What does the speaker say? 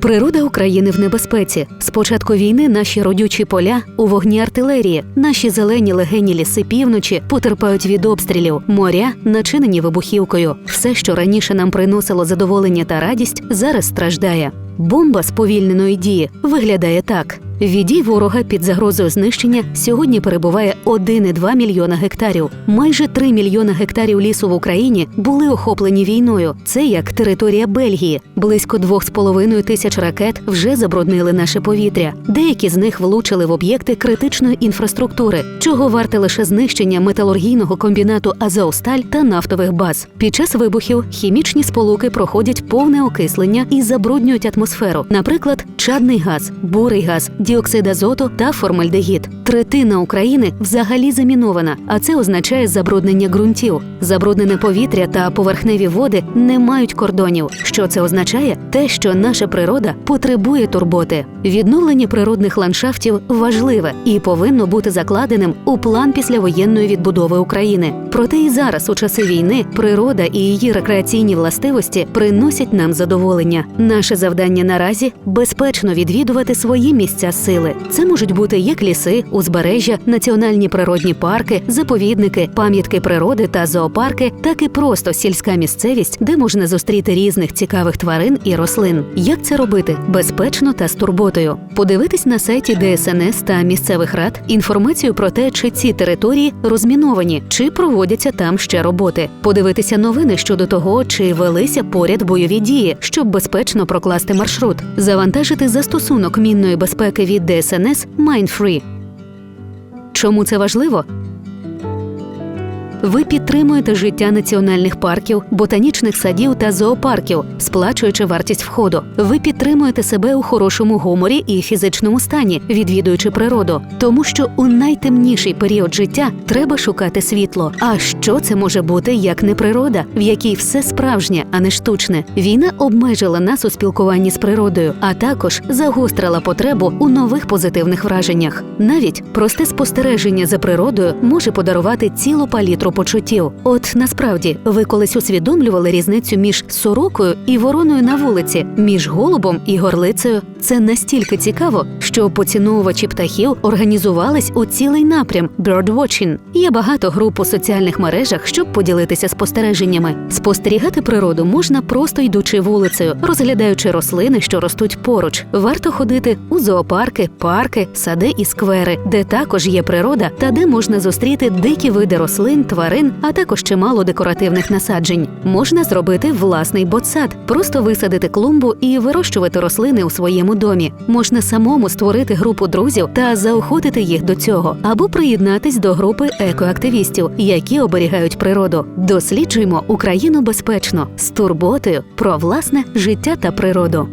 Природа України в небезпеці. З початку війни наші родючі поля у вогні артилерії, наші зелені легені ліси півночі потерпають від обстрілів, моря начинені вибухівкою. Все, що раніше нам приносило задоволення та радість, зараз страждає. Бомба сповільненої дії виглядає так. Від дій ворога під загрозою знищення сьогодні перебуває 1,2 мільйона гектарів. Майже 3 мільйона гектарів лісу в Україні були охоплені війною. Це як територія Бельгії. Близько 2,5 тисяч ракет вже забруднили наше повітря. Деякі з них влучили в об'єкти критичної інфраструктури, чого варте лише знищення металургійного комбінату Азовсталь та нафтових баз. Під час вибухів хімічні сполуки проходять повне окислення і забруднюють атмосферу. Наприклад, чадний газ, бурий газ, діоксид азоту та формальдегід. Третина України взагалі замінована, а це означає забруднення ґрунтів. Забруднене повітря та поверхневі води не мають кордонів. Що це означає? Те, що наша природа потребує турботи. Відновлення природних ландшафтів важливе і повинно бути закладеним у план післявоєнної відбудови України. Проте і зараз, у часи війни, природа і її рекреаційні властивості приносять нам задоволення. Наше завдання наразі безпечно відвідувати свої місця сили. Це можуть бути як ліси, узбережжя, національні природні парки, заповідники, пам'ятки природи та зоопарки, так і просто сільська місцевість, де можна зустріти різних цікавих тварин і рослин. Як це робити безпечно та з турботою? Подивитись на сайті ДСНС та місцевих рад інформацію про те, чи ці території розміновані, чи проводяться там ще роботи. Подивитися новини щодо того, чи велися поряд бойові дії, щоб безпечно прокласти маршрут, завантажити застосунок мінної безпеки від ДСНС MindFree. Чому це важливо? Ви підтримуєте життя національних парків, ботанічних садів та зоопарків, сплачуючи вартість входу. Ви підтримуєте себе у хорошому гуморі і фізичному стані, відвідуючи природу, тому що у найтемніший період життя треба шукати світло. А що це може бути як не природа, в якій все справжнє, а не штучне? Війна обмежила нас у спілкуванні з природою, а також загострила потребу у нових позитивних враженнях. Навіть просте спостереження за природою може подарувати цілу палітру почуттів. От насправді ви колись усвідомлювали різницю між сорокою і вороною на вулиці, між голубом і горлицею. Це настільки цікаво, що поціновувачі птахів організувались у цілий напрям birdwatching. Є багато груп у соціальних мережах, щоб поділитися спостереженнями. Спостерігати природу можна просто йдучи вулицею, розглядаючи рослини, що ростуть поруч. Варто ходити у зоопарки, парки, сади і сквери, де також є природа та де можна зустріти дикі види рослин, тварин, а також чимало декоративних насаджень. Можна зробити власний ботсад, просто висадити клумбу і вирощувати рослини у своєму домі. Можна самому створити групу друзів та заохотити їх до цього, або приєднатись до групи екоактивістів, які оберігають природу. Досліджуємо Україну безпечно з турботою про власне життя та природу.